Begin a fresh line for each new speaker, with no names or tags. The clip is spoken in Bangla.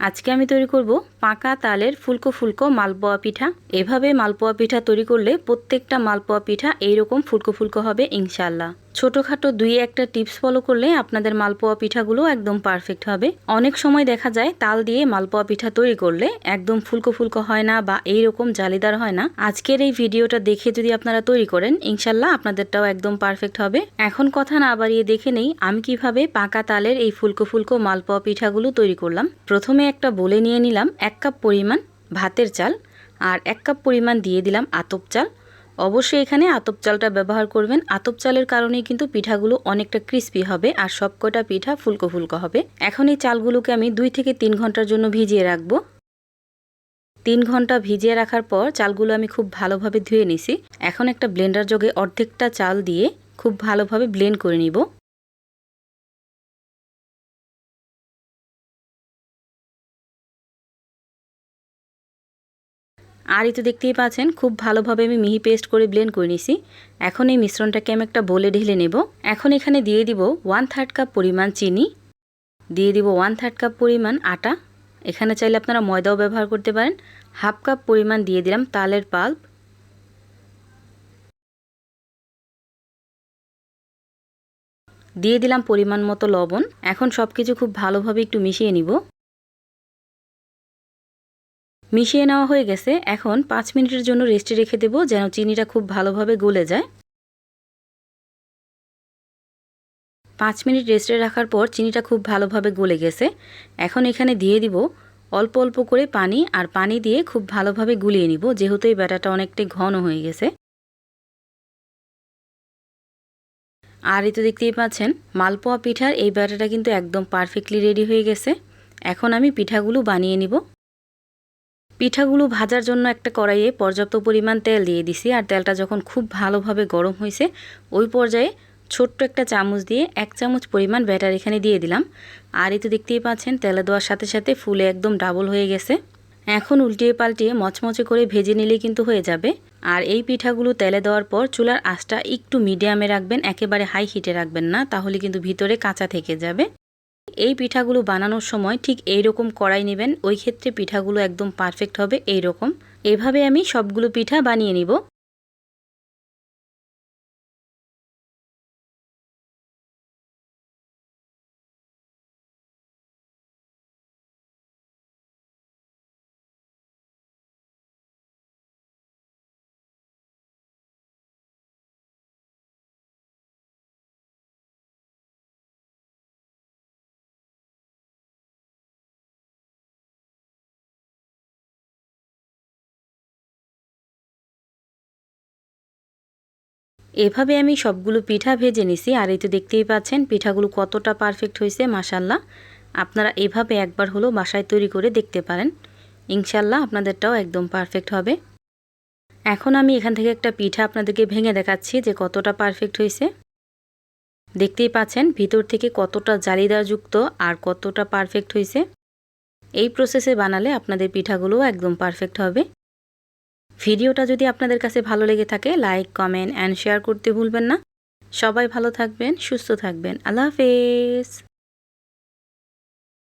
আজকে আমি তৈরি করব পাকা তালের ফুলকো ফুলকো মালপোয়া পিঠা। এভাবে মালপোয়া পিঠা তৈরি করলে প্রত্যেকটা মালপোয়া পিঠা এইরকম ফুলকো ফুলকো হবে ইনশাল্লাহ ছোটোখাটো দুই একটা টিপস ফলো করলে আপনাদের মালপোয়া পিঠাগুলো একদম পারফেক্ট হবে। অনেক সময় দেখা যায় তাল দিয়ে মালপোয়া পিঠা তৈরি করলে একদম ফুলকো ফুলকো হয় না বা এইরকম জালিদার হয় না। আজকের এই ভিডিওটা দেখে যদি আপনারা তৈরি করেন ইনশাল্লাহ আপনাদেরটাও একদম পারফেক্ট হবে। এখন কথা না বাড়িয়ে দেখে নেই, আমি কীভাবে পাকা তালের এই ফুলকো ফুলকো মালপোয়া পিঠাগুলো তৈরি করলাম। প্রথমে একটা বলে নিয়ে নিলাম এক কাপ পরিমাণ ভাতের চাল আর এক কাপ পরিমাণ দিয়ে দিলাম আতপ চাল। অবশ্যই এখানে আতপ চালটা ব্যবহার করবেন। আতপ চালের কারণেই কিন্তু পিঠাগুলো অনেকটা ক্রিস্পি হবে আর সবকটা পিঠা ফুলকো ফুলকো হবে। এখন এই চালগুলোকে আমি দুই থেকে তিন ঘণ্টার জন্য ভিজিয়ে রাখব। তিন ঘণ্টা ভিজিয়ে রাখার পর চালগুলো আমি খুব ভালোভাবে ধুয়ে নিছি। এখন একটা ব্লেন্ডার যোগে অর্ধেকটা চাল দিয়ে খুব ভালোভাবে ব্লেন্ড করে নিব। আর এই তো দেখতেই পাচ্ছেন, খুব ভালোভাবে আমি মিহি পেস্ট করে ব্লেন্ড করে নিছি। এখন এই মিশ্রণটাকে আমি একটা বলে ঢেলে নেব। এখন এখানে দিয়ে দিব ওয়ান থার্ড কাপ পরিমাণ চিনি। দিয়ে দিব ওয়ান থার্ড কাপ পরিমাণ আটা। এখানে চাইলে আপনারা ময়দাও ব্যবহার করতে পারেন। হাফ কাপ পরিমাণ দিয়ে দিলাম তালের পাল্প। দিয়ে দিলাম পরিমাণ মতো লবণ। এখন সব কিছু খুব ভালোভাবে একটু মিশিয়ে নিব। মিশিয়ে নেওয়া হয়ে গেছে। এখন পাঁচ মিনিটের জন্য রেস্টে রেখে দেবো, যেন চিনিটা খুব ভালোভাবে গলে যায়। পাঁচ মিনিট রেস্টে রাখার পর চিনিটা খুব ভালোভাবে গলে গেছে। এখন এখানে দিয়ে দিব অল্প অল্প করে পানি, আর পানি দিয়ে খুব ভালোভাবে গুলিয়ে নিব, যেহেতু এই ব্যাটাটা অনেকটাই ঘন হয়ে গেছে। আর এই তো দেখতেই পাচ্ছেন, মালপোয়া পিঠার এই ব্যাটাটা কিন্তু একদম পারফেক্টলি রেডি হয়ে গেছে। এখন আমি পিঠাগুলো বানিয়ে নিব। পিঠাগুলো ভাজার জন্য একটা কড়াইয়ে পর্যাপ্ত পরিমাণ তেল দিয়ে দিছি, আর তেলটা যখন খুব ভালোভাবে গরম হয়েছে, ওই পর্যায়ে ছোট্ট একটা চামচ দিয়ে এক চামচ পরিমাণ ব্যাটার এখানে দিয়ে দিলাম। আর এই তো দেখতেই পাচ্ছেন, তেলে দেওয়ার সাথে সাথে ফুলে একদম ডাবল হয়ে গেছে। এখন উল্টিয়ে পাল্টিয়ে মচমচে করে ভেজে নিলেই কিন্তু হয়ে যাবে। আর এই পিঠাগুলো তেলে দেওয়ার পর চুলার আঁচটা একটু মিডিয়ামে রাখবেন, একেবারে হাই হিটে রাখবেন না, তাহলে কিন্তু ভিতরে কাঁচা থেকে যাবে। এই পিঠাগুলো বানানোর সময় ঠিক এই রকম কড়াই নেবেন। ওই ক্ষেত্রে পিঠাগুলো একদম পারফেক্ট হবে এই রকম এভাবে আমি সবগুলো পিঠা বানিয়ে নিব। এভাবে আমি সবগুলো পিঠা ভেজে নিছি, আর এই তো দেখতেই পাচ্ছেন পিঠাগুলো কতটা পারফেক্ট হয়েছে মাসাল্লাহ আপনারা এভাবে একবার হলো বাসায় তৈরি করে দেখতে পারেন। ইনশাল্লাহ আপনাদেরটাও একদম পারফেক্ট হবে। এখন আমি এখান থেকে একটা পিঠা আপনাদেরকে ভেঙে দেখাচ্ছি যে কতটা পারফেক্ট হয়েছে। দেখতেই পাচ্ছেন ভিতর থেকে কতটা জালিদারযুক্ত আর কতটা পারফেক্ট হয়েছে। এই প্রসেসে বানালে আপনাদের পিঠাগুলোও একদম পারফেক্ট হবে। ভিডিওটা যদি আপনাদের কাছে ভালো লেগে থাকে লাইক কমেন্ট অ্যান্ড শেয়ার করতে ভুলবেন না। সবাই ভালো থাকবেন, সুস্থ থাকবেন। আল্লাহ হাফেজ।